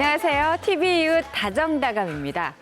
안녕하세요. TV 이웃 다정다감입니다.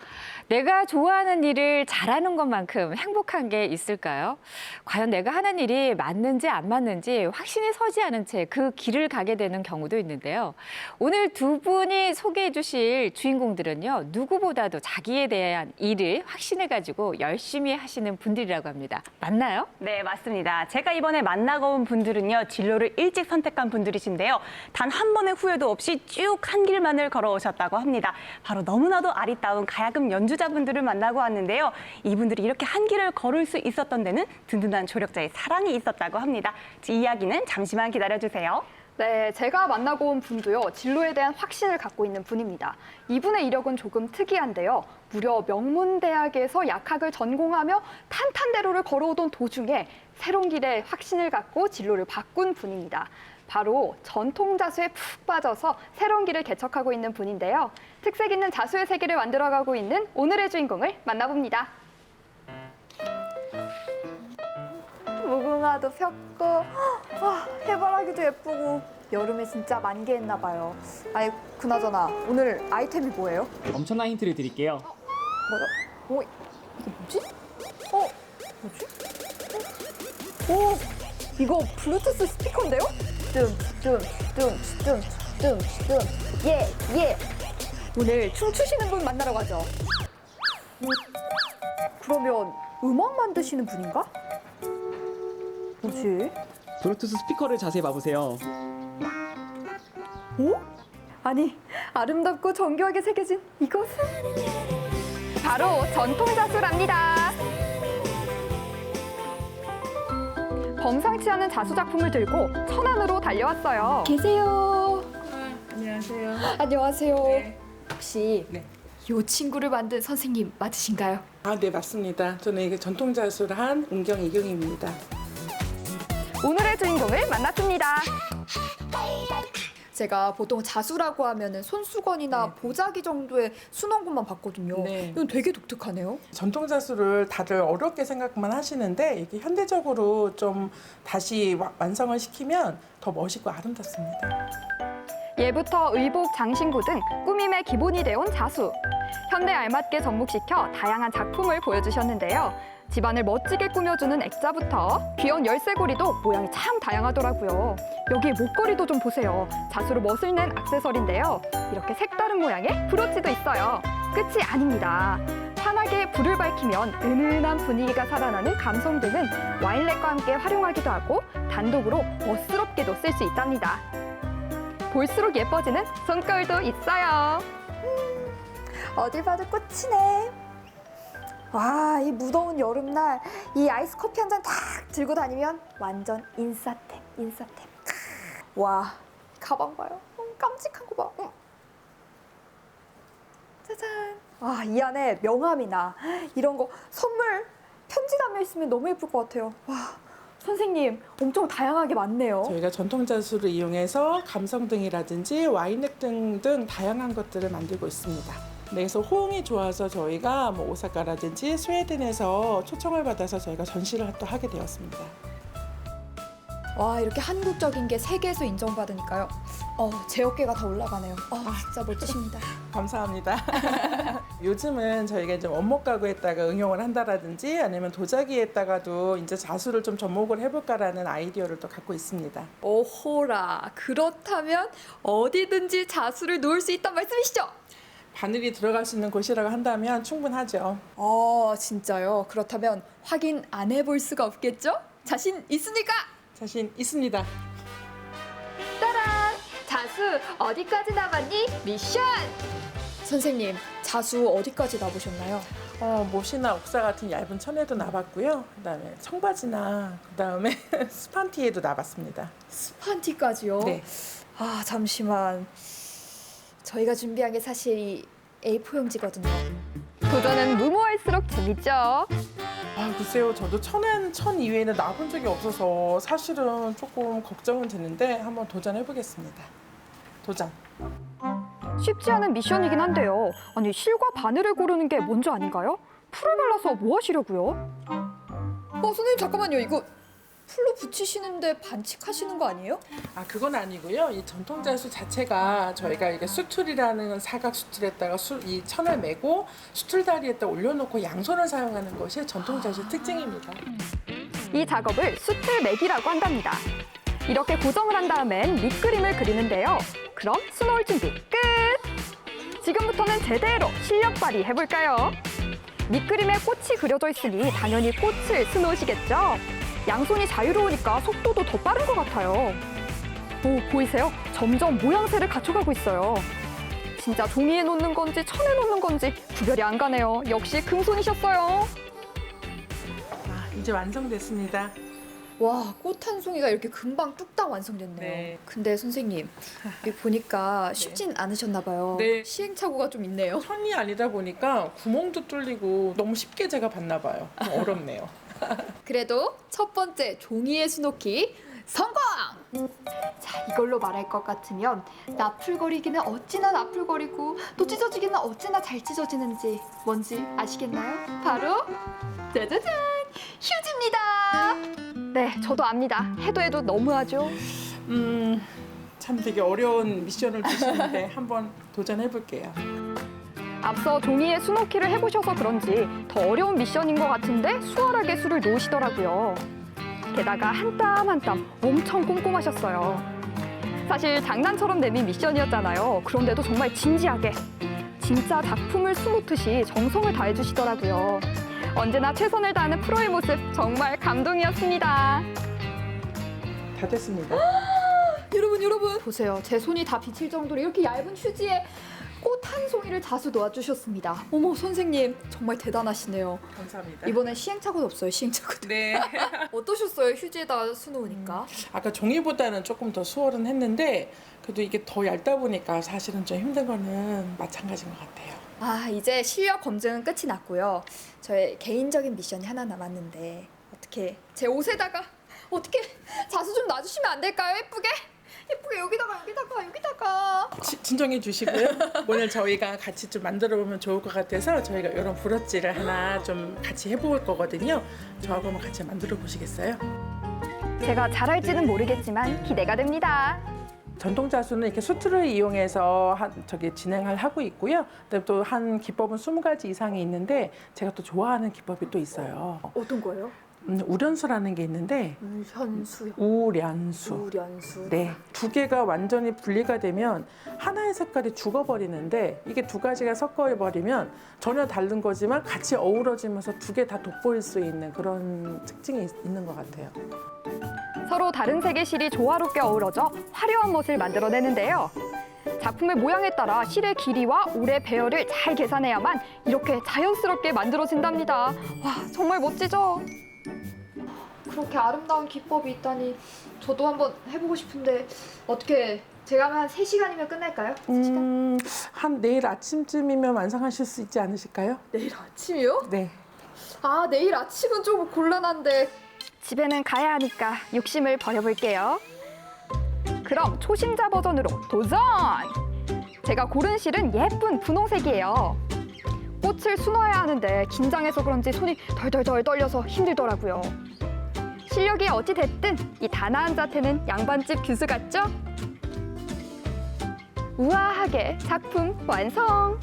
내가 좋아하는 일을 잘하는 것만큼 행복한 게 있을까요? 과연 내가 하는 일이 맞는지 안 맞는지 확신이 서지 않은 채 그 길을 가게 되는 경우도 있는데요. 오늘 두 분이 소개해 주실 주인공들은요, 누구보다도 자기에 대한 일을 확신해 가지고 열심히 하시는 분들이라고 합니다. 맞나요? 네, 맞습니다. 제가 이번에 만나고 온 분들은요, 진로를 일찍 선택한 분들이신데요. 단 한 번의 후회도 없이 쭉 한 길만을 걸어오셨다고 합니다. 바로 너무나도 아리따운 가야금 연주자분들을 만나고 왔는데요. 이분들이 이렇게 한 길을 걸을 수 있었던 데는 든든한 조력자의 사랑이 있었다고 합니다. 이 이야기는 잠시만 기다려주세요. 네, 제가 만나고 온 분도요, 진로에 대한 확신을 갖고 있는 분입니다. 이분의 이력은 조금 특이한데요. 무려 명문대학에서 약학을 전공하며 탄탄대로를 걸어오던 도중에 새로운 길에 확신을 갖고 진로를 바꾼 분입니다. 바로 전통 자수에 푹 빠져서 새로운 길을 개척하고 있는 분인데요. 특색 있는 자수의 세계를 만들어가고 있는 오늘의 주인공을 만나봅니다. 무궁화도 폈고 와 해바라기도 예쁘고 여름에 진짜 만개했나 봐요. 아니 그나저나 오늘 아이템이 뭐예요? 엄청난 힌트를 드릴게요. 뭐야? 어 이게 뭐지? 어 뭐지? 어? 오 이거 블루투스 스피커인데요? 뜸뜸뜸뜸뜸뜸 예 예. 오늘 춤추시는 분 만나러 가죠. 음, 그러면 음악 만드시는 분인가? 뭐지? 블루투스 스피커를 자세히 봐보세요. 오? 아니 아름답고 정교하게 새겨진 이것은 바로 전통 자수랍니다. 범상치 않은 자수 작품을 들고 천안으로 달려왔어요. 계세요. 안녕하세요. 안녕하세요. 혹시 네. 요 친구를 만든 선생님 맞으신가요? 아, 네, 맞습니다. 저는 이게 전통자수를 한 은경 이경입니다. 오늘의 주인공을 만났습니다. 제가 보통 자수라고 하면은 손수건이나 보자기 정도의 순원군만 봤거든요. 네. 이건 되게 독특하네요. 전통 자수를 다들 어렵게 생각만 하시는데 이게 현대적으로 좀 다시 와- 완성을 시키면 더 멋있고 아름답습니다. 예부터 의복, 장신구 등 꾸밈의 기본이 되어온 자수. 현대 알맞게 접목시켜 다양한 작품을 보여주셨는데요. 집안을 멋지게 꾸며주는 액자부터 귀여운 열쇠고리도 모양이 참 다양하더라고요. 여기 목걸이도 좀 보세요. 자수로 멋을 낸 액세서리인데요. 이렇게 색다른 모양의 브로치도 있어요. 끝이 아닙니다. 환하게 불을 밝히면 은은한 분위기가 살아나는 감성등은 와인렛과 함께 활용하기도 하고 단독으로 멋스럽게도 쓸 수 있답니다. 볼수록 예뻐지는 손거울도 있어요. 음, 어딜 봐도 꽃이네. 와, 이 무더운 여름날 이 아이스 커피 한잔딱 들고 다니면 완전 인싸템, 인싸템. 크, 와, 가방 봐요. 음, 깜찍한 거 봐. 음. 짜잔. 와, 이 안에 명함이나 이런 거 선물 편지 담겨 있으면 너무 예쁠 것 같아요. 와, 선생님 엄청 다양하게 많네요. 저희가 전통 자수를 이용해서 감성 등이라든지 와인액 등등 다양한 것들을 만들고 있습니다. 네, 그래서 호응이 좋아서 저희가 뭐 오사카라든지 스웨덴에서 초청을 받아서 저희가 전시를 또 하게 되었습니다. 와 이렇게 한국적인 게 세계에서 인정받으니까요. 어, 제 어깨가 더 올라가네요. 어, 진짜 멋지십니다. 감사합니다. 요즘은 저희가 이제 원목 가구에다가 응용을 한다라든지 아니면 도자기에다가도 이제 자수를 좀 접목을 해볼까라는 아이디어를 또 갖고 있습니다. 오호라 그렇다면 어디든지 자수를 놓을 수 있단 말씀이시죠? 바늘이 들어갈 수 있는 곳이라고 한다면 충분하죠. 어 진짜요? 그렇다면 확인 안 해볼 수가 없겠죠? 자신 있습니까? 자신 있습니다. 따란! 자수 어디까지 남았니? 미션! 선생님 자수 어디까지 나보셨나요? 어, 못이나 옥사 같은 얇은 천에도 나봤고요. 그다음에 청바지나 그다음에 스판티에도 나봤습니다. 스판티까지요? 네. 아 잠시만 저희가 준비한 게 사실 이 A4용지거든요 도전은 무모할수록 재밌죠 아, 글쎄요. 저도 천엔 천 이외에는 나본 적이 없어서 사실은 조금 걱정은 되는데 한번 도전해 보겠습니다. 도전. 쉽지 않은 미션이긴 한데요 아니 실과 바늘을 고르는 게 먼저 아닌가요? 풀을 발라서 뭐 하시려고요? 어 선생님 잠깐만요 이거 풀로 붙이시는데 반칙하시는 거 아니에요? 아 그건 아니고요. 이 전통 자수 자체가 저희가 이게 수툴이라는 사각 수툴에다가 수, 이 천을 메고 수툴 다리에다 올려놓고 양손을 사용하는 것이 전통 자수 특징입니다. 이 작업을 수틀 매기라고 한답니다. 이렇게 고정을 한 다음엔 밑그림을 그리는데요. 그럼 수놓을 준비 끝! 지금부터는 제대로 실력 발휘 해볼까요? 밑그림에 꽃이 그려져 있으니 당연히 꽃을 수놓으시겠죠? 양손이 자유로우니까 속도도 더 빠른 것 같아요. 오, 보이세요? 점점 모양새를 갖춰가고 있어요. 진짜 종이에 놓는 건지 천에 놓는 건지 구별이 안 가네요. 역시 금손이셨어요. 아, 이제 완성됐습니다. 와, 꽃 한 송이가 이렇게 금방 뚝딱 완성됐네요. 네. 근데 선생님, 여기 보니까 쉽진 않으셨나 봐요. 네. 시행착오가 좀 있네요. 천이 아니다 보니까 구멍도 뚫리고 너무 쉽게 제가 봤나 봐요. 좀 어렵네요. 그래도 첫 번째 종이에 수놓기 성공! 자, 이걸로 말할 것 같으면 나풀거리기는 어찌나 나풀거리고 또 찢어지기는 어찌나 잘 찢어지는지 뭔지 아시겠나요? 바로 짜자잔! 휴지입니다! 네, 저도 압니다. 해도 해도 너무하죠. 음, 참 되게 어려운 미션을 주시는데 한번 도전해 볼게요. 앞서 종이에 수놓기를 해보셔서 그런지 더 어려운 미션인 것 같은데 수월하게 수를 놓으시더라고요. 게다가 한 땀 한 땀 엄청 꼼꼼하셨어요. 사실 장난처럼 내민 미션이었잖아요. 그런데도 정말 진지하게 진짜 작품을 수놓듯이 정성을 다해주시더라고요. 언제나 최선을 다하는 프로의 모습 정말 감동이었습니다. 다 됐습니다. 여러분 여러분 보세요 제 손이 다 비칠 정도로 이렇게 얇은 휴지에 꽃 한 송이를 자수 놓아주셨습니다. 어머 선생님 정말 대단하시네요. 감사합니다. 이번엔 시행착오도 없어요 시행착오도. 네. 어떠셨어요 휴지에다 수놓으니까? 아까 종이보다는 조금 더 수월은 했는데 그래도 이게 더 얇다 보니까 사실은 좀 힘든 거는 마찬가지인 것 같아요. 아 이제 실력 검증은 끝이 났고요. 저의 개인적인 미션이 하나 남았는데 어떻게 제 옷에다가 어떻게 자수 좀 놔주시면 안 될까요? 예쁘게 예쁘게 여기다가 여기다가 여기다가 지- 진정해 주시고요. 오늘 저희가 같이 좀 만들어 보면 좋을 것 같아서 저희가 이런 브러치를 하나 좀 같이 해볼 거거든요. 저하고 한번 같이 만들어 보시겠어요? 제가 잘할지는 모르겠지만 기대가 됩니다. 전통 자수는 이렇게 수트를 이용해서 한, 저기 진행을 하고 있고요. 또 한 기법은 20가지 이상이 있는데 제가 또 좋아하는 기법이 또 있어요. 어떤 거예요? 음, 우련수라는 게 있는데 우현수요 우련수. 우련수 네, 두 개가 완전히 분리가 되면 하나의 색깔이 죽어버리는데 이게 두 가지가 섞어버리면 전혀 다른 거지만 같이 어우러지면서 두 개 다 돋보일 수 있는 그런 특징이 있- 있는 것 같아요. 서로 다른 색의 실이 조화롭게 어우러져 화려한 멋을 만들어내는데요. 작품의 모양에 따라 실의 길이와 올의 배열을 잘 계산해야만 이렇게 자연스럽게 만들어진답니다. 와, 정말 멋지죠? 그렇게 아름다운 기법이 있다니 저도 한번 해보고 싶은데 어떻게 제가 한 3시간이면 끝날까요? 3시간? 음, 한 내일 아침쯤이면 완성하실 수 있지 않으실까요? 내일 아침이요? 네. 아 내일 아침은 좀 곤란한데 집에는 가야 하니까 욕심을 버려볼게요. 그럼 초심자 버전으로 도전! 제가 고른 실은 예쁜 분홍색이에요. 꽃을 수놓아야 하는데 긴장해서 그런지 손이 덜덜덜 떨려서 힘들더라고요. 실력이 어찌 됐든 이 단아한 자태는 양반집 규수 같죠? 우아하게 작품 완성!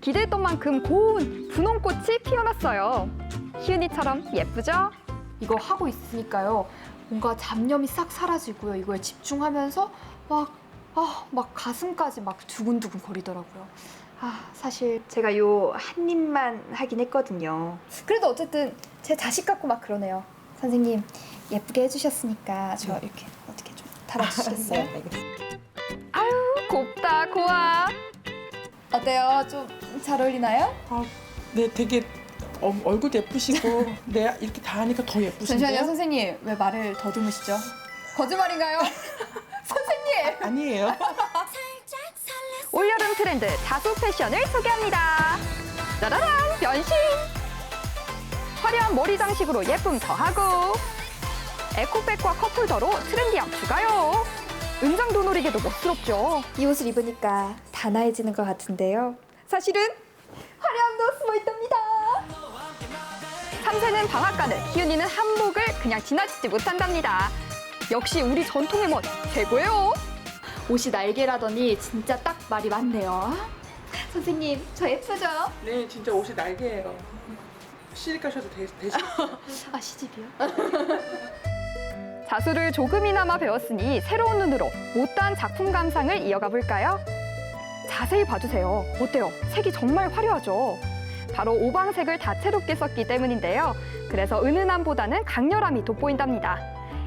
기대했던 만큼 고운 분홍꽃이 피어났어요. 희은이처럼 예쁘죠? 이거 하고 있으니까요 뭔가 잡념이 싹 사라지고요 이거에 집중하면서 막, 아, 막 가슴까지 막 두근두근 거리더라고요 아 사실 제가 요 한 입만 하긴 했거든요 그래도 어쨌든 제 자식 같고 막 그러네요 선생님 예쁘게 해주셨으니까 저 이렇게 어떻게 좀 달아주시겠어요? 알겠습니다. 곱다 고와 어때요? 좀 잘 어울리나요? 아, 네, 되게 어, 얼굴 예쁘시고 네, 이렇게 다 하니까 더 잠시만요 예쁘신데요? 선생님 왜 말을 더듬으시죠? 거짓말인가요? 선생님 아니에요. 올여름 트렌드 자수 패션을 소개합니다. 짜라란 변신! 화려한 머리 장식으로 예쁨 더하고 에코백과 컵홀더로 트렌디함 추가요. 은장도 노리개도 멋스럽죠. 이 옷을 입으니까 단아해지는 것 같은데요. 사실은 화려함도 숨어 있답니다. 탐새는 방앗간을, 희은이는 한복을 그냥 지나치지 못한답니다. 역시 우리 전통의 멋 최고예요. 옷이 날개라더니 진짜 딱 말이 맞네요. 선생님, 저 예쁘죠? 네, 진짜 옷이 날개예요. 시집 가셔도 되, 되시겠어요? 아, 시집이요? 자수를 조금이나마 배웠으니 새로운 눈으로 못다한 작품 감상을 이어가 볼까요? 자세히 봐주세요. 어때요? 색이 정말 화려하죠? 바로 오방색을 다채롭게 썼기 때문인데요. 그래서 은은함보다는 강렬함이 돋보인답니다.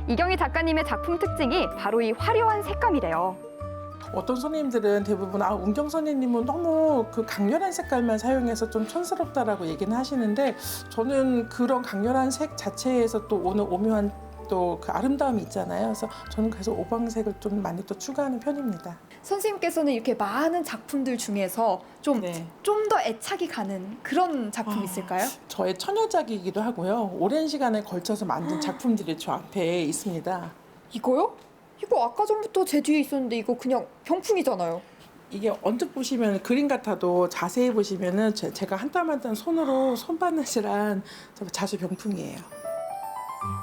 이경희 작가님의 작품 특징이 바로 이 화려한 색감이래요. 어떤 선생님들은 대부분 아 운경 선생님은 너무 그 강렬한 색깔만 사용해서 좀 촌스럽다라고 얘기는 하시는데 저는 그런 강렬한 색 자체에서 또 오는 오묘한 또 그 아름다움이 있잖아요. 그래서 저는 그래서 오방색을 좀 많이 또 추가하는 편입니다. 선생님께서는 이렇게 많은 작품들 중에서 좀 네. 좀 더 애착이 가는 그런 작품 아. 있을까요? 저의 처녀작이기도 하고요. 오랜 시간에 걸쳐서 만든 작품들이 저 앞에 있습니다. 이거요? 이거 아까 전부터 제 뒤에 있었는데 이거 그냥 병풍이잖아요. 이게 언뜻 보시면 그림 같아도 자세히 보시면은 제, 제가 한 땀 한 땀 손으로 손바느질한 저 자수 병풍이에요.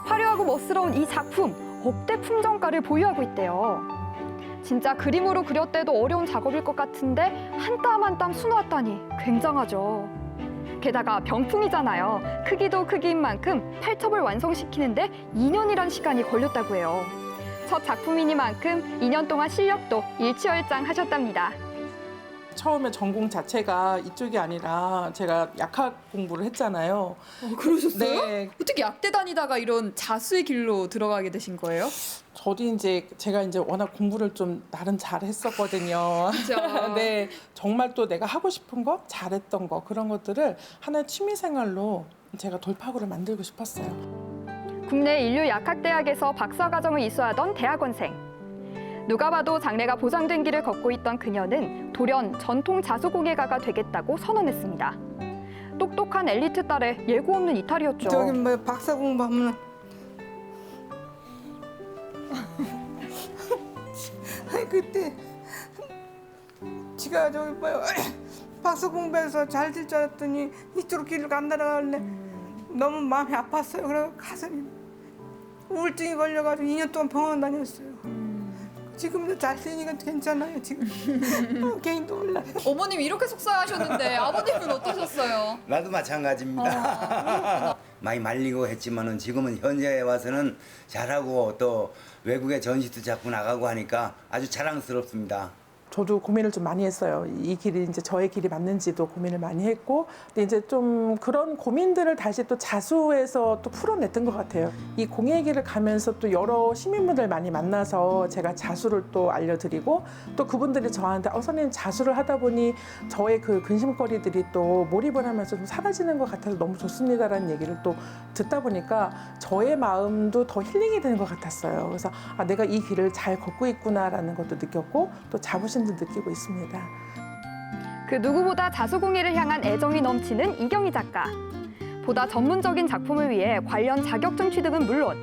화려하고 멋스러운 이 작품 억대 품정가를 보유하고 있대요. 진짜 그림으로 그렸대도 어려운 작업일 것 같은데 한 땀 한 땀 수놓았다니 굉장하죠. 게다가 병풍이잖아요. 크기도 크기인 만큼 팔첩을 완성시키는데 2년이란 시간이 걸렸다고 해요. 첫 작품이니만큼 2년 동안 실력도 일취월장 하셨답니다. 처음에 전공 자체가 이쪽이 아니라 제가 약학 공부를 했잖아요. 그러셨어요? 네, 어떻게 약대 다니다가 이런 자수의 길로 들어가게 되신 거예요? 저도 이제 제가 이제 워낙 공부를 좀 나름 잘 했었거든요. 그죠. 네, 정말 또 내가 하고 싶은 거, 잘했던 거 그런 것들을 하나의 취미 생활로 제가 돌파구를 만들고 싶었어요. 국내 인류 약학대학에서 박사과정을 이수하던 대학원생. 누가 봐도 장래가 보장된 길을 걷고 있던 그녀는 돌연 전통 자수공예가가 되겠다고 선언했습니다. 똑똑한 엘리트 딸의 예고 없는 이탈이었죠. 저기 뭐 박사 공부하면 아니 그때 지가 저기 뭐 박사 공부해서 잘 될 줄 알았더니 이쪽으로 길을 간다라 할래 너무 마음이 아팠어요. 그래서 가슴이 우울증이 걸려가지고 2년 동안 병원 다녔어요. 지금도 잘 되니까 괜찮아요. 지금 어, 개인도 몰라요. 어머님 이렇게 속상하셨는데 아버님은 어떠셨어요? 나도 마찬가지입니다. 많이 말리고 했지만은 지금은 현재에 와서는 잘하고 또 외국에 전시도 자꾸 나가고 하니까 아주 자랑스럽습니다. 저도 고민을 좀 많이 했어요. 이 길이 이제 저의 길이 맞는지도 고민을 많이 했고, 근데 이제 좀 그런 고민들을 다시 또 자수해서 또 풀어냈던 것 같아요. 이 공예 길을 가면서 또 여러 시민분들 많이 만나서 제가 자수를 또 알려드리고, 또 그분들이 저한테 어 선생님 자수를 하다 보니 저의 그 근심거리들이 또 몰입을 하면서 좀 사라지는 것 같아서 너무 좋습니다라는 얘기를 또 듣다 보니까 저의 마음도 더 힐링이 되는 것 같았어요. 그래서 아, 내가 이 길을 잘 걷고 있구나라는 것도 느꼈고 또 자부심 도 느끼고 있습니다. 그 누구보다 자수공예를 향한 애정이 넘치는 이경희 작가. 보다 전문적인 작품을 위해 관련 자격증 취득은 물론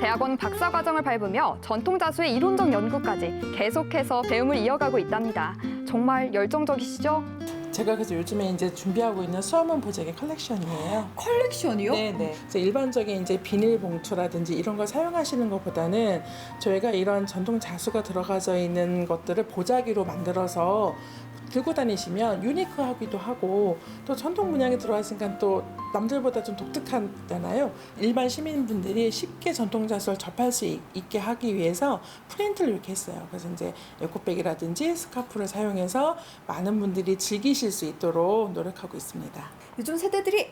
대학원 박사 과정을 밟으며 전통 자수의 이론적 연구까지 계속해서 배움을 이어가고 있답니다. 정말 열정적이시죠? 제가 그래서 요즘에 이제 준비하고 있는 수화문 보재기 컬렉션이에요. 컬렉션이요? 네네. 그래서 일반적인 이제 비닐봉투라든지 이런 걸 사용하시는 것보다는 저희가 이런 전통 자수가 들어가져 있는 것들을 보자기로 만들어서 들고 다니시면 유니크하기도 하고 또 전통 문양이 들어왔으니까 또 남들보다 좀 독특하잖아요. 일반 시민분들이 쉽게 전통 자수를 접할 수 있- 있게 하기 위해서 프린트를 이렇게 했어요. 그래서 이제 에코백이라든지 스카프를 사용해서 많은 분들이 즐기실 수 있도록 노력하고 있습니다. 요즘 세대들이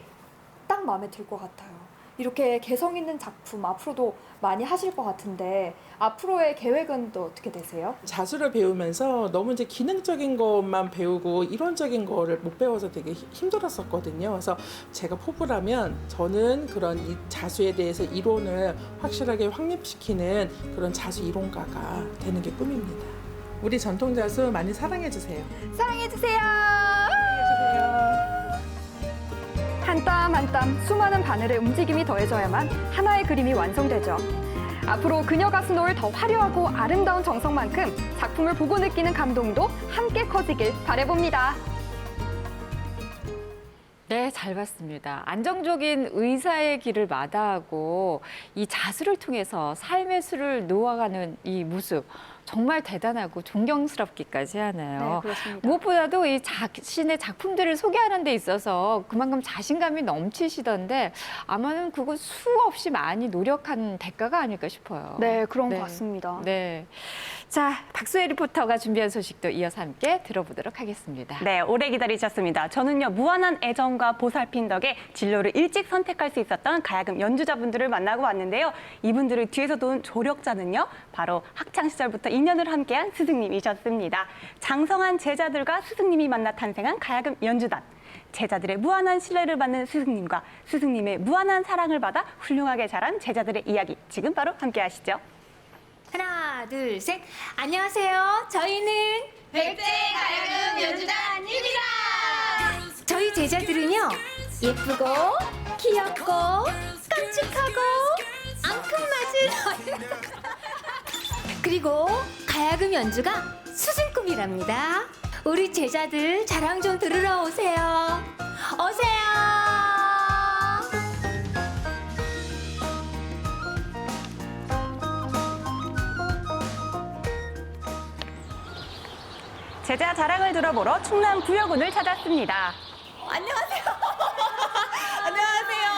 딱 마음에 들 것 같아요. 이렇게 개성 있는 작품 앞으로도 많이 하실 것 같은데 앞으로의 계획은 또 어떻게 되세요? 자수를 배우면서 너무 이제 기능적인 것만 배우고 이론적인 거를 못 배워서 되게 힘- 힘들었었거든요. 그래서 제가 포부라면 저는 그런 이 자수에 대해서 이론을 확실하게 확립시키는 그런 자수 이론가가 되는 게 꿈입니다. 우리 전통 자수 많이 사랑해 주세요. 사랑해주세요. 한 땀 한 땀 수많은 바늘의 움직임이 더해져야만 하나의 그림이 완성되죠. 앞으로 그녀가 쓴 노을 더 화려하고 아름다운 정성만큼 작품을 보고 느끼는 감동도 함께 커지길 바래봅니다. 네, 잘 봤습니다. 안정적인 의사의 길을 마다하고 이 자수를 통해서 삶의 수를 놓아가는 이 모습 정말 대단하고 존경스럽기까지 하네요. 네, 그렇습니다. 무엇보다도 이 자신의 작품들을 소개하는 데 있어서 그만큼 자신감이 넘치시던데 아마는 그거 수없이 많이 노력한 대가가 아닐까 싶어요. 네, 그런 네. 것 같습니다. 네. 자, 박수혜 리포터가 준비한 소식도 이어서 함께 들어보도록 하겠습니다. 네, 오래 기다리셨습니다. 저는요, 무한한 애정과 보살핌 덕에 진로를 일찍 선택할 수 있었던 가야금 연주자분들을 만나고 왔는데요. 이분들을 뒤에서 도운 조력자는요, 바로 학창시절부터 인연을 함께한 스승님이셨습니다. 장성한 제자들과 스승님이 만나 탄생한 가야금 연주단. 제자들의 무한한 신뢰를 받는 스승님과 스승님의 무한한 사랑을 받아 훌륭하게 자란 제자들의 이야기. 지금 바로 함께 하시죠. 하나, 둘, 셋. 안녕하세요. 저희는 백제 가야금 연주단입니다. 저희 제자들은요, 예쁘고, 귀엽고, 깜찍하고, 앙큼맞은 그리고 가야금 연주가 수준 꿈이랍니다. 우리 제자들 자랑 좀 들으러 오세요. 오세요. 제자 자랑을 들어보러 충남 부여군을 찾았습니다. 안녕하세요. 안녕하세요.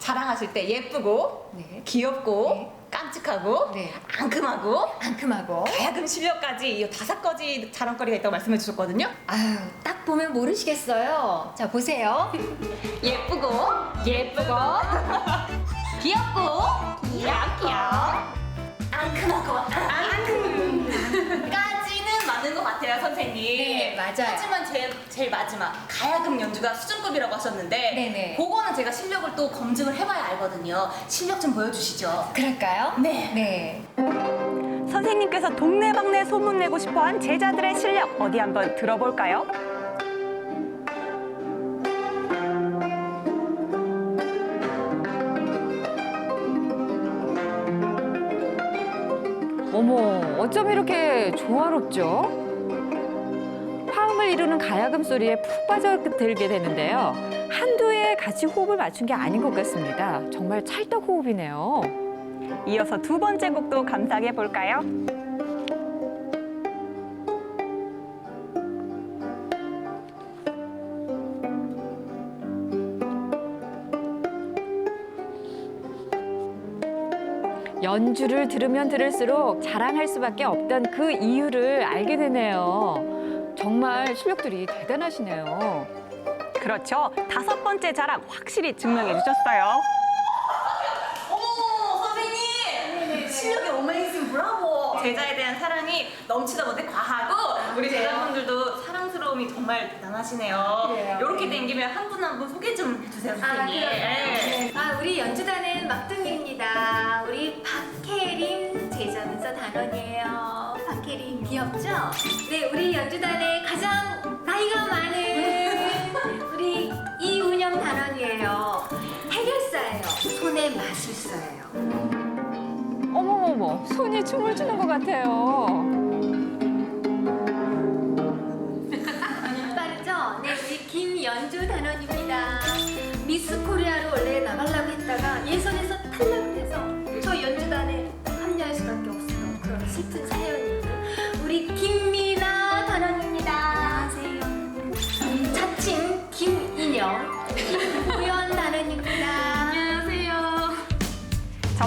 자랑하실 때 예쁘고 네. 귀엽고 깜찍하고 네. 앙큼하고 앙큼하고. 가야금 실력까지 이 다섯 가지 자랑거리가 있다고 말씀해 주셨거든요. 아유, 딱 보면 모르시겠어요. 자, 보세요. 예쁘고 예쁘고, 귀엽고 귀엽귀엽 앙큼하고, 까지는 맞는 것 같아요, 선생님. 네, 맞아요. 하지만 제일, 제일 마지막 가야금 연주가 수준급이라고 하셨는데 네네. 그거는 제가 실력을 또 검증을 해봐야 알거든요. 실력 좀 보여주시죠. 그럴까요? 네. 네. 선생님께서 동네방네 소문내고 싶어한 제자들의 실력 어디 한번 들어볼까요? 어머, 어쩜 이렇게 조화롭죠? 화음을 이루는 가야금 소리에 푹 빠져들게 되는데요. 한두 해 같이 호흡을 맞춘 게 아닌 것 같습니다. 정말 찰떡 호흡이네요. 이어서 두 번째 곡도 감상해 볼까요? 연주를 들으면 들을수록 자랑할 수밖에 없던 그 이유를 알게 되네요. 정말 실력들이 대단하시네요. 그렇죠. 다섯 번째 자랑 확실히 증명해 주셨어요. 어머 선생님 실력이 어메이징 브라보 제자에 대한 사랑이 넘치다 못해 과하고 우리 제자분들도 사랑스러움이 정말 대단하시네요 이렇게 된 김에 한분 한 분 소개 좀 해주세요 아, 선생님 네. 아, 우리 연주단은 막둥이입니다. 우리 박혜림 제자 문서 단원이에요. 귀엽죠? 네, 우리 연주단의 가장 나이가 많은 우리 이운영 단원이에요. 해결사예요. 손의 마술사예요. 어머머머, 손이 춤을 추는 것 같아요. 빠르죠? 네, 우리 김연주 단원입니다. 미스 코리아로 원래 나가려고 했다가 예선에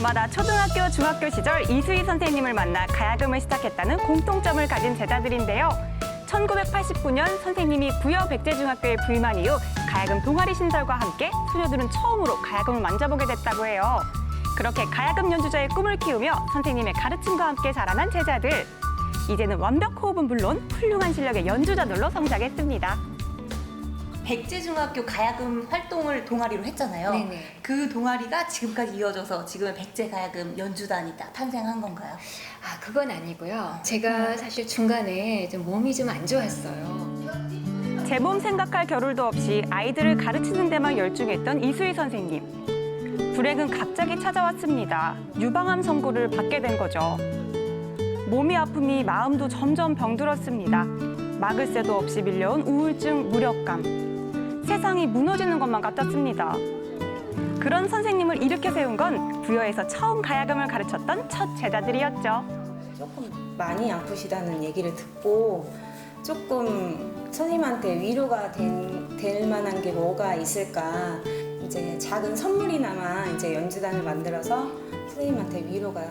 저마다 초등학교, 중학교 시절 이수희 선생님을 만나 가야금을 시작했다는 공통점을 가진 제자들인데요. 1989년 선생님이 부여 백제중학교에 부임한 이후 가야금 동아리 신설과 함께 소녀들은 처음으로 가야금을 만져보게 됐다고 해요. 그렇게 가야금 연주자의 꿈을 키우며 선생님의 가르침과 함께 자라난 제자들. 이제는 완벽 호흡은 물론 훌륭한 실력의 연주자들로 성장했습니다. 백제중학교 가야금 활동을 동아리로 했잖아요 네네. 그 동아리가 지금까지 이어져서 지금의 백제 가야금 연주단이 딱 탄생한 건가요? 아, 그건 아니고요. 제가 사실 중간에 좀 몸이 좀 안 좋았어요. 제 몸 생각할 겨를도 없이 아이들을 가르치는 데만 열중했던 이수희 선생님. 불행은 갑자기 찾아왔습니다. 유방암 선고를 받게 된 거죠. 몸이 아픔이 마음도 점점 병들었습니다. 막을 새도 없이 밀려온 우울증, 무력감. 세상이 무너지는 것만 같았습니다. 그런 선생님을 일으켜 세운 건 부여에서 처음 가야금을 가르쳤던 첫 제자들이었죠. 조금 많이 아프시다는 얘기를 듣고 조금 선생님한테 위로가 된, 될 만한 게 뭐가 있을까 이제 작은 선물이나마 이제 연주단을 만들어서 선생님한테 위로가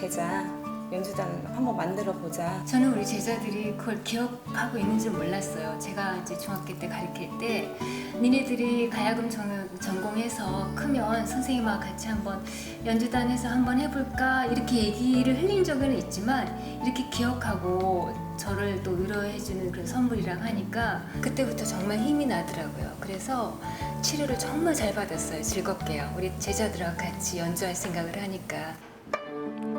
되자 연주단 한번 만들어 보자 저는 우리 제자들이 그걸 기억하고 있는 줄 몰랐어요. 제가 이제 중학교 때 가르칠 때 니네들이 가야금 전, 전공해서 크면 선생님하고 같이 한번 연주단에서 한번 해볼까 이렇게 얘기를 흘린 적은 있지만 이렇게 기억하고 저를 또 위로해주는 그런 선물이랑 하니까 그때부터 정말 힘이 나더라고요. 그래서 치료를 정말 잘 받았어요. 즐겁게요. 우리 제자들하고 같이 연주할 생각을 하니까.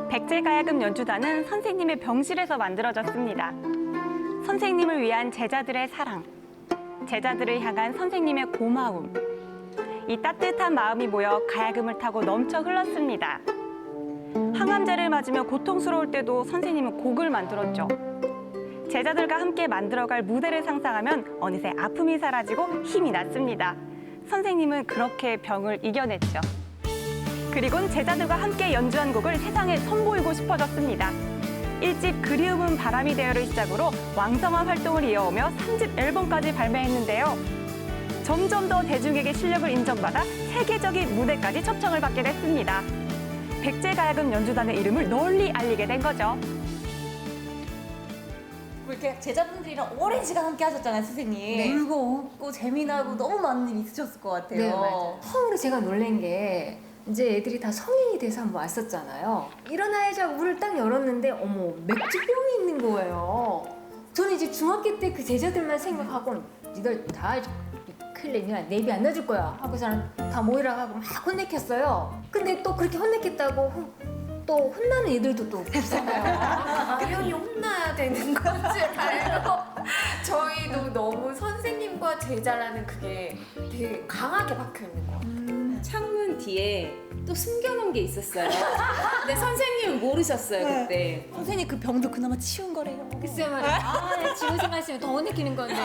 백제가야금 연주단은 선생님의 병실에서 만들어졌습니다. 선생님을 위한 제자들의 사랑, 제자들을 향한 선생님의 고마움. 이 따뜻한 마음이 모여 가야금을 타고 넘쳐 흘렀습니다. 항암제를 맞으며 고통스러울 때도 선생님은 곡을 만들었죠. 제자들과 함께 만들어갈 무대를 상상하면 어느새 아픔이 사라지고 힘이 났습니다. 선생님은 그렇게 병을 이겨냈죠. 그리곤 제자들과 함께 연주한 곡을 세상에 선보이고 싶어졌습니다. 1집 그리움은 바람이 되어를 시작으로 왕성한 활동을 이어오며 3집 앨범까지 발매했는데요. 점점 더 대중에게 실력을 인정받아 세계적인 무대까지 초청을 받게 됐습니다. 백제가야금 연주단의 이름을 널리 알리게 된 거죠. 이렇게 제자분들이랑 오랜 시간 함께 하셨잖아요, 선생님. 네. 울고 웃고 재미나고 너무 많은 일 있으셨을 것 같아요. 네, 맞아요. 처음으로 제가 놀란 게 이제 애들이 다 성인이 돼서 한번 왔었잖아요. 일어나야자 문을 딱 열었는데 어머 맥주병이 있는 거예요. 저는 이제 중학교 때 그 제자들만 생각하고 니들 다 큰일 내냐 내비 안 넣어줄 거야 하고서는 다 모이라 하고 막 혼내켰어요. 근데 또 그렇게 혼내켰다고 혼- 또 혼나는 애들도 또 있잖아요. 당연히 혼나야 되는 건줄 알고 저희도 너무 선생님과 제자라는 그게 되게 강하게 박혀 있는 것 같아요. 창문 뒤에 또 숨겨놓은 게 있었어요. 근데 선생님은 모르셨어요 그때. 선생님 그 병도 그나마 치운 거래요. 글쎄 말이야. 아, 지금 생각하시면 더 혼내키는 건데.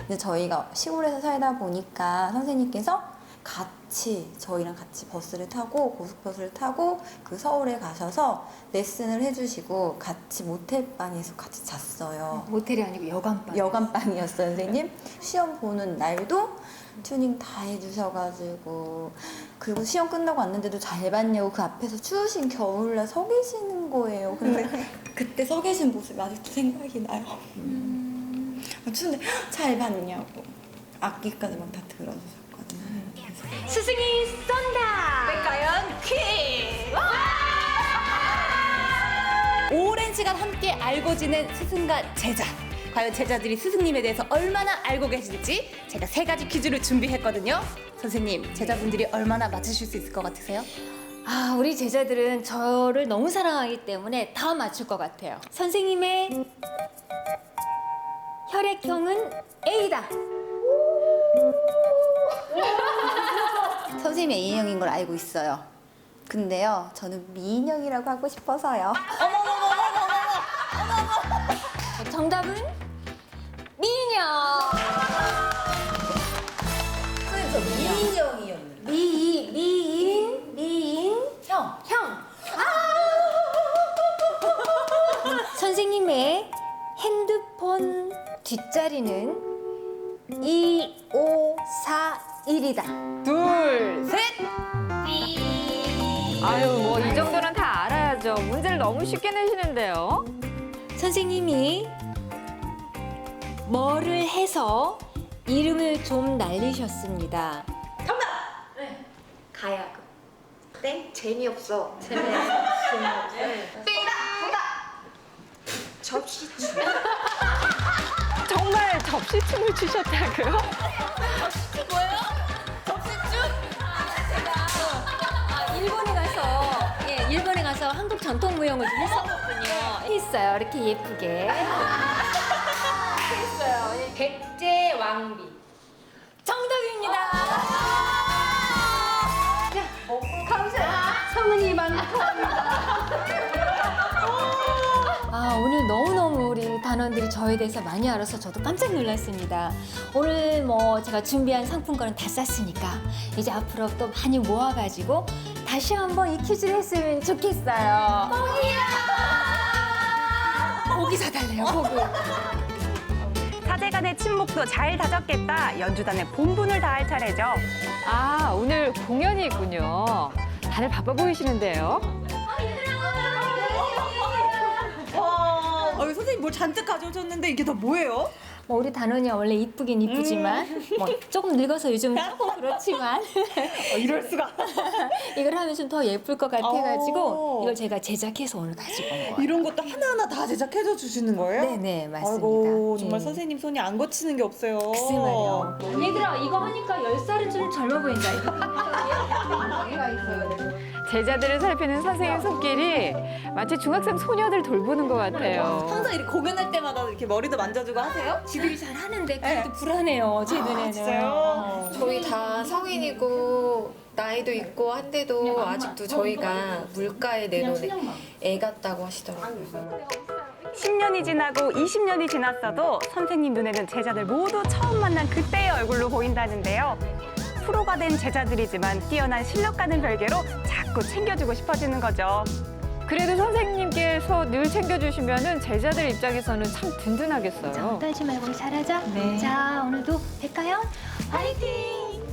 근데 저희가 시골에서 살다 보니까 선생님께서 같이 저희랑 같이 버스를 타고 고속버스를 타고 그 서울에 가셔서 레슨을 해주시고 같이 모텔방에서 같이 잤어요. 모텔이 아니고 여관방. 여관방이었어요, 선생님. 시험 보는 날도 튜닝 다 해주셔가지고 그리고 시험 끝나고 왔는데도 잘 봤냐고 그 앞에서 추우신 겨울날 서 계시는 거예요. 근데 그때 서 계신 모습이 아직도 생각이 나요. 아, 추운데 잘 봤냐고 악기까지 막 다 들어주셨거든요. 스승이 쏜다. 백가연 퀴즈! 오랜 시간 함께 알고 지낸 스승과 제자. 과연 제자들이 스승님에 대해서 얼마나 알고 계실지 제가 세 가지 퀴즈를 준비했거든요. 선생님, 제자분들이 얼마나 맞추실 수 있을 것 같으세요? 아, 우리 제자들은 저를 너무 사랑하기 때문에 다 맞출 것 같아요. 선생님의 혈액형은 A다. 선생님이 A형인 걸 알고 있어요. 근데요, 저는 미인형이라고 하고 싶어서요. 정답은 핸드폰 뒷자리는 2541이다. 둘, 셋! 아유, 뭐 이 정도는 다 알아야죠. 문제를 너무 쉽게 내시는데요. 선생님이 뭐를 해서 이름을 좀 날리셨습니다. 가야금. 땡 재미없어. 재미 정말 접시춤을 추셨다고요? 아, 일본에 가서 예, 일본에 가서 한국 전통 무용을 좀 했었거든요. 했어요. 이렇게 예쁘게. 했어요. 예. 백제 왕비. 정답입니다. 성은이 많고. 아, 오늘 너무너무 우리 단원 대원들이 저에 대해서 많이 알아서 저도 깜짝 놀랐습니다. 오늘 뭐 제가 준비한 상품권은 다 쌌으니까 이제 앞으로 또 많이 모아가지고 다시 한번 이 퀴즈를 했으면 좋겠어요. 고기 사달래요, 고기. 사제간의 친목도 잘 다졌겠다. 연주단의 본분을 다할 차례죠. 아, 오늘 공연이 있군요. 다들 바빠 보이시는데요. 와, 어, 선생님 뭘 잔뜩 가져오셨는데 이게 다 뭐예요? 뭐 우리 단원이 원래 이쁘긴 이쁘지만 뭐 조금 늙어서 요즘 조금 그렇지만 이럴 수가. 이걸 하면 좀 더 예쁠 것 어. 같아가지고 이걸 제가 제작해서 오늘 가지고 온 거예요. 이런 것도 하나하나 다 제작해서 주시는 거예요? 네네 맞습니다. 아이고 정말 예. 선생님 손이 안 거치는 게 없어요. 글쎄 말이요. 얘들아 이거 하니까 열 살은 좀 젊어 보인다. 제자들을 살피는 선생님 손길이 마치 중학생 소녀들 돌보는 것 같아요. 항상 이렇게 공연할 때마다 이렇게 머리도 만져주고 하세요? 지들이 잘 하는데 그래도 불안해요 제 눈에는. 진짜요? 저희 다 성인이고 나이도 있고 한데도 아직도 저희가 물가에 내놓은 애 같다고 하시더라고요. 10년이 지나고 20년이 지났어도 선생님 눈에는 제자들 모두 처음 만난 그때의 얼굴로 보인다는데요. 프로가 된 제자들이지만 뛰어난 실력과는 별개로 자꾸 챙겨주고 싶어지는 거죠. 그래도 선생님께서 늘 챙겨주시면 제자들 입장에서는 참 든든하겠어요. 떨지 말고 잘하자. 네. 자 오늘도 백가연 화이팅!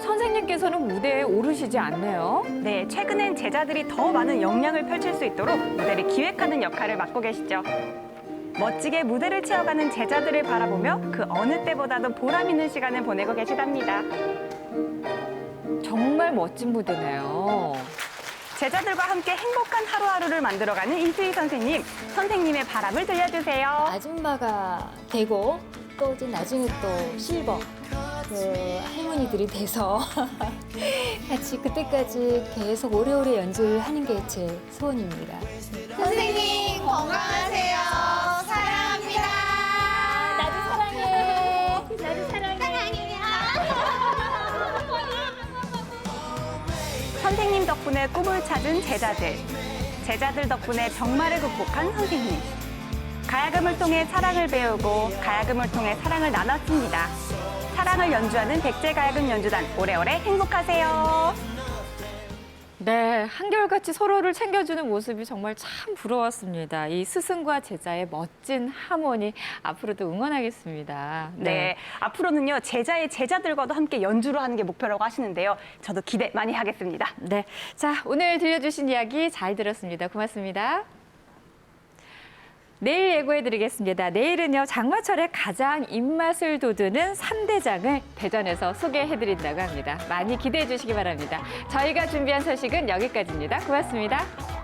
선생님께서는 무대에 오르시지 않네요. 네, 최근엔 제자들이 더 많은 역량을 펼칠 수 있도록 무대를 기획하는 역할을 맡고 계시죠. 멋지게 무대를 채워가는 제자들을 바라보며 그 어느 때보다도 보람 있는 시간을 보내고 계시답니다. 정말 멋진 무대네요. 제자들과 함께 행복한 하루하루를 만들어가는 이수희 선생님, 선생님의 바람을 들려주세요. 아줌마가 되고 또 이제 나중에 또 실버 그 할머니들이 돼서 같이 그때까지 계속 오래오래 연주를 하는 게 제 소원입니다. 선생님 건강하세요. 덕분에 꿈을 찾은 제자들. 제자들 덕분에 병마를 극복한 선생님. 가야금을 통해 사랑을 배우고 가야금을 통해 사랑을 나눴습니다. 사랑을 연주하는 백제가야금 연주단 오래오래 행복하세요. 네, 한결같이 서로를 챙겨주는 모습이 정말 참 부러웠습니다. 이 스승과 제자의 멋진 하모니 앞으로도 응원하겠습니다. 네. 앞으로는요 제자의 제자들과도 함께 연주를 하는 게 목표라고 하시는데요. 저도 기대 많이 하겠습니다. 네. 자, 오늘 들려주신 이야기 잘 들었습니다. 고맙습니다. 내일 예고해드리겠습니다. 내일은요, 장마철에 가장 입맛을 돋우는 삼대장을 대전에서 소개해드린다고 합니다. 많이 기대해 주시기 바랍니다. 저희가 준비한 소식은 여기까지입니다. 고맙습니다.